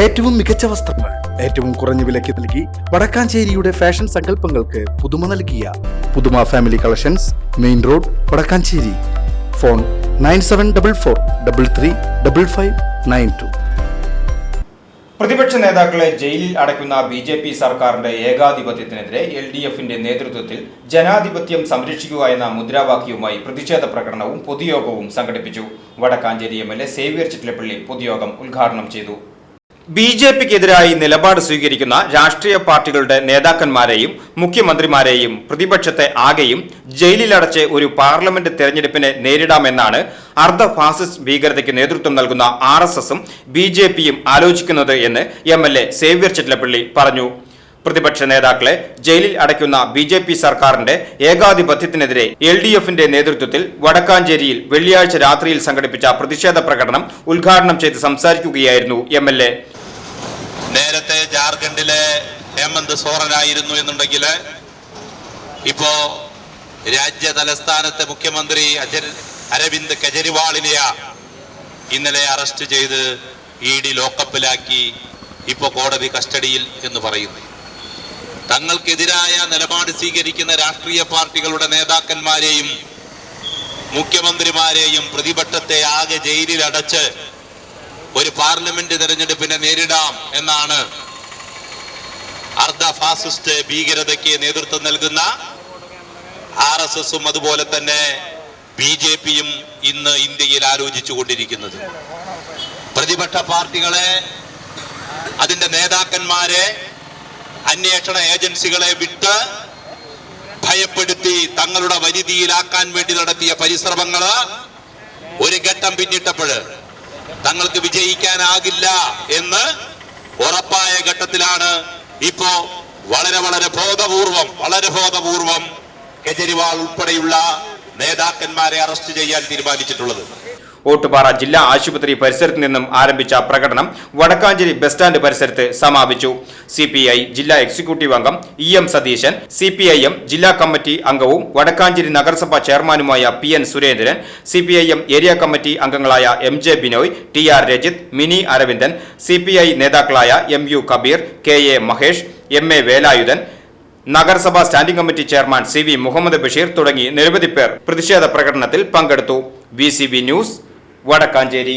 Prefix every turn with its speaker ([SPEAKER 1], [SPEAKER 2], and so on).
[SPEAKER 1] ഏറ്റവും മികച്ച വസ്ത്രങ്ങൾ ഏറ്റവും കുറഞ്ഞ വിലയ്ക്ക് നൽകി വടക്കാഞ്ചേരിയുടെ ഫാഷൻ സങ്കല്പങ്ങൾക്ക് പുതുമ നൽകിയ പുതുമ family collections main road Vadakkancherry. Phone nine seven double four double three double five nine two.
[SPEAKER 2] പ്രതിപക്ഷ നേതാക്കളെ ജയിലിൽ അടയ്ക്കുന്ന ബി ജെ പി സർക്കാരിന്റെ ഏകാധിപത്യത്തിനെതിരെ എൽ ഡി എഫിന്റെ നേതൃത്വത്തിൽ ജനാധിപത്യം സംരക്ഷിക്കുക എന്ന മുദ്രാവാക്യവുമായി പ്രതിഷേധ പ്രകടനവും പൊതുയോഗവും സംഘടിപ്പിച്ചു. Vadakkancherry M L A Xavier Chittilappilly പൊതുയോഗം ഉദ്ഘാടനം ചെയ്തു. ബി ജെ പിക്കെതിരായി നിലപാട് സ്വീകരിക്കുന്ന രാഷ്ട്രീയ പാർട്ടികളുടെ നേതാക്കന്മാരെയും മുഖ്യമന്ത്രിമാരെയും പ്രതിപക്ഷത്തെ ആകെയും ജയിലിലടച്ച് ഒരു പാർലമെന്റ് തെരഞ്ഞെടുപ്പിനെ നേരിടാമെന്നാണ് അർദ്ധ ഫാസിസ്റ്റ് ഭീകരതയ്ക്ക് നേതൃത്വം നൽകുന്ന ആർ എസ് എസും ബി ജെ പിയും ആലോചിക്കുന്നത് എന്ന് M L A Xavier Chittilappilly പറഞ്ഞു. പ്രതിപക്ഷ നേതാക്കളെ ജയിലിൽ അടയ്ക്കുന്ന ബി ജെ പി സർക്കാരിന്റെ ഏകാധിപത്യത്തിനെതിരെ എൽ ഡി എഫിന്റെ നേതൃത്വത്തിൽ വടക്കാഞ്ചേരിയിൽ വെള്ളിയാഴ്ച രാത്രിയിൽ സംഘടിപ്പിച്ച പ്രതിഷേധ പ്രകടനം ഉദ്ഘാടനം ചെയ്ത് സംസാരിക്കുകയായിരുന്നു എം എൽ എ.
[SPEAKER 3] ഹേമന്ത് സോറനായിരുന്നു എന്നുണ്ടെങ്കിൽ ഇപ്പോ രാജ്യ തലസ്ഥാനത്തെ മുഖ്യമന്ത്രി അരവിന്ദ് കെജ്രിവാളിനെയാ ഇന്നലെ അറസ്റ്റ് ചെയ്ത് ഇ ഡി ലോക്കപ്പിലാക്കി ഇപ്പോ കോടതി കസ്റ്റഡിയിൽ എന്ന് പറയുന്നു. തങ്ങൾക്കെതിരായ നിലപാട് സ്വീകരിക്കുന്ന രാഷ്ട്രീയ പാർട്ടികളുടെ നേതാക്കന്മാരെയും മുഖ്യമന്ത്രിമാരെയും പ്രതിപക്ഷത്തെ ആകെ ജയിലിൽ അടച്ച് ഒരു പാർലമെന്റ് തെരഞ്ഞെടുപ്പിനെ നേരിടാം എന്നാണ് അർദ്ധ ഫാസിസ്റ്റ് ഭീകരതയ്ക്ക് നേതൃത്വം നൽകുന്ന ആർ എസ് എസും അതുപോലെ തന്നെ ബി ജെ പിയും ഇന്ന് ഇന്ത്യയിൽ ആലോചിച്ചു കൊണ്ടിരിക്കുന്നത്. പ്രതിപക്ഷ പാർട്ടികളെ അതിന്റെ നേതാക്കന്മാരെ അന്വേഷണ ഏജൻസികളെ വിട്ട് ഭയപ്പെടുത്തി തങ്ങളുടെ വരുതിയിലാക്കാൻ വേണ്ടി നടത്തിയ പരിശ്രമങ്ങൾ ഒരു ഘട്ടം പിന്നിട്ടപ്പോൾ തങ്ങൾക്ക് വിജയിക്കാനാകില്ല എന്ന് ഉറപ്പായ ഘട്ടത്തിലാണ് ഇപ്പോ വളരെ വളരെ ബോധപൂർവം വളരെ ബോധപൂർവം കെജ്രിവാൾ ഉൾപ്പെടെയുള്ള നേതാക്കന്മാരെ അറസ്റ്റ് ചെയ്യാൻ തീരുമാനിച്ചിട്ടുള്ളത്.
[SPEAKER 2] ഓട്ടുപാറ ജില്ലാ ആശുപത്രി പരിസരത്ത് നിന്നും ആരംഭിച്ച പ്രകടനം വടക്കാഞ്ചേരി ബസ് സ്റ്റാൻഡ് പരിസരത്ത് സമാപിച്ചു. സി ജില്ലാ എക്സിക്യൂട്ടീവ് അംഗം ഇ എം സതീശൻ സി ജില്ലാ കമ്മിറ്റി അംഗവും വടക്കാഞ്ചേരി നഗരസഭാ ചെയർമാനുമായ P N Surendran C area committee അംഗങ്ങളായ M J Binoy T R Rajith Mini Aravindan C നേതാക്കളായ M U Kabeer K A Mahesh M A Velayudhan നഗരസഭാ standing committee chairman C V Muhammad Basheer തുടങ്ങി നിരവധി പേർ പ്രതിഷേധ പ്രകടനത്തിൽ പങ്കെടുത്തു. V news Vadakkanchery